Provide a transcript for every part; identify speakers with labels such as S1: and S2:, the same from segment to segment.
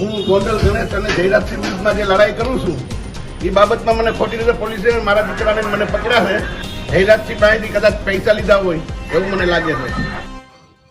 S1: હું ગોંડલ ગણેશ અને જયરાજસિંહ વિરુદ્ધમાં જે લડાઈ કરું છું, એ બાબતમાં મને ખોટી રીતે પોલીસે મારા દીકરાને મને પકડ્યા છે. જયરાજસિંહ પાસેથી કદાચ પૈસા લીધા હોય, એવું મને લાગે છે.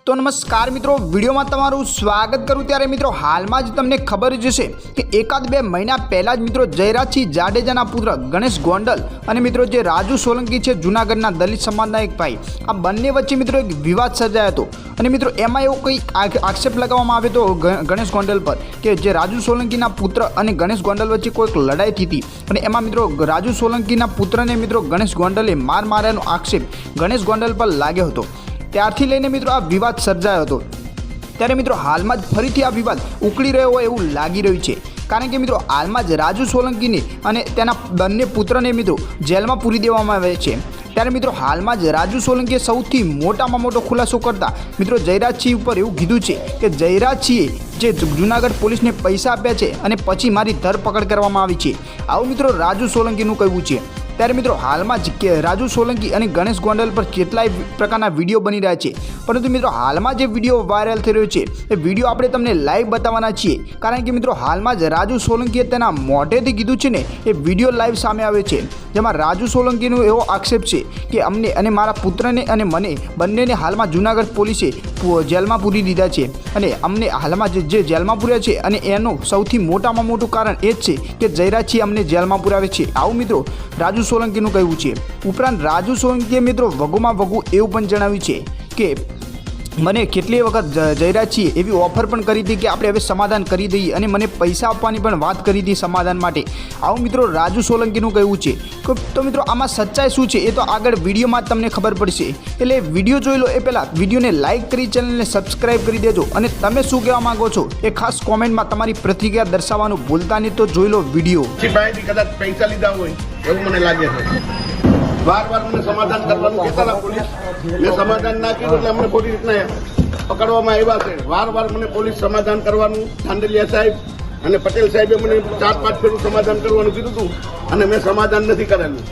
S2: તો નમસ્કાર મિત્રો, વિડીયોમાં તમારું સ્વાગત કરું ત્યારે મિત્રો, હાલમાં જ તમને ખબર જ હશે કે એકાદ બે મહિના પહેલાં જ મિત્રો જયરાજસિંહ જાડેજાના પુત્ર ગણેશ ગોંડલ અને મિત્રો જે રાજુ સોલંકી છે જૂનાગઢના દલિત સમાજના એક ભાઈ, આ બંને વચ્ચે મિત્રો એક વિવાદ સર્જાયો હતો. અને મિત્રો, એમાં એવો કંઈ આક્ષેપ લગાવવામાં આવ્યો હતો ગણેશ ગોંડલ પર કે જે રાજુ સોલંકીના પુત્ર અને ગણેશ ગોંડલ વચ્ચે કોઈક લડાઈ થઈ હતી. અને એમાં મિત્રો, રાજુ સોલંકીના પુત્રને મિત્રો ગણેશ ગોંડલે માર માર્યાનો આક્ષેપ ગણેશ ગોંડલ પર લાગ્યો હતો. ત્યારથી લઈને મિત્રો આ વિવાદ સર્જાયો હતો. ત્યારે મિત્રો હાલમાં જ ફરીથી આ વિવાદ ઉકળી રહ્યો હોય એવું લાગી રહ્યું છે. કારણ કે મિત્રો હાલમાં જ રાજુ સોલંકીને અને તેના બંને પુત્રને મિત્રો જેલમાં પૂરી દેવામાં આવે છે. ત્યારે મિત્રો હાલમાં જ રાજુ સોલંકીએ સૌથી મોટામાં મોટો ખુલાસો કરતા મિત્રો જયરાજસિંહ ઉપર એવું કીધું છે કે જયરાજસિંહે જે જુનાગઢ પોલીસને પૈસા આપ્યા છે અને પછી મારી ધરપકડ કરવામાં આવી છે. આવું મિત્રો રાજુ સોલંકીનું કહેવું છે. ત્યારે મિત્રો, હાલમાં જ રાજુ સોલંકી અને ગણેશ ગોંડલ પર કેટલાય પ્રકારના વીડિયો બની રહ્યા છે. પરંતુ મિત્રો, હાલમાં જે વીડિયો વાયરલ થઈ રહ્યો છે, એ વીડિયો આપણે તમને લાઈવ બતાવવાના છીએ. કારણ કે મિત્રો, હાલમાં જ રાજુ સોલંકીએ તેના મોઢેથી કીધું છે ને, એ વીડિયો લાઈવ સામે આવે છે. જેમાં રાજુ સોલંકીનો એવો આક્ષેપ છે કે અમને અને મારા પુત્રને અને મને બંનેને હાલમાં જુનાગઢ પોલીસે જેલમાં પૂરી દીધા છે. અને અમને હાલમાં જે- જેલમાં પૂર્યા છે અને એનું સૌથી મોટામાં મોટું કારણ એ જ છે કે જયરાજસિંહ અમને જેલમાં પુરાવે છે. આવું મિત્રો રાજુ સોલંકીનું કહેવું છે. ઉપરાંત રાજુ સોલંકીએ મિત્રો વગુમાં વગુ એવું પણ જણાવ્યું છે કે મને કેટલી વખત જ- છીએ એવી ઓફર પણ કરી હતી કે આપણે હવે સમાધાન કરી દઈએ અને મને પૈસા આપવાની પણ વાત કરી હતી સમાધાન માટે. આવું મિત્રો રાજુ સોલંકીનું કહેવું છે તો- મિત્રો આમાં સચ્ચાઈ શું છે? એ તો આગળ વિડીયોમાં તમને ખબર પડશે. એટલે વીડિયો જોઈ લો એ પહેલાં. વિડીયોને લાઇક કરી, ચેનલને સબસ્ક્રાઇબ કરી દેજો. અને તમે શું કહેવા માંગો છો? એ ખાસ કોમેન્ટમાં તમારી પ્રતિક્રિયા દર્શાવવાનું ભૂલતા નહીં તો જોઈ લો વીડિયો.
S1: કદાચ પૈસા લીધા હોય, એવું મને લાગે છે. વાર વાર મને સમાધાન કરવાનું કહેતા હતા પોલીસ. મેં સમાધાન ના કર્યું એટલે અમને ખોટી રીતના પકડવામાં આવ્યા છે. વાર વાર મને પોલીસ સમાધાન કરવાનું ચાંદલિયા સાહેબ અને પટેલ સાહેબે મને ચાર પાંચ ફેરું સમાધાન કરવાનું કીધું હતું અને મેં સમાધાન નથી કરેલું.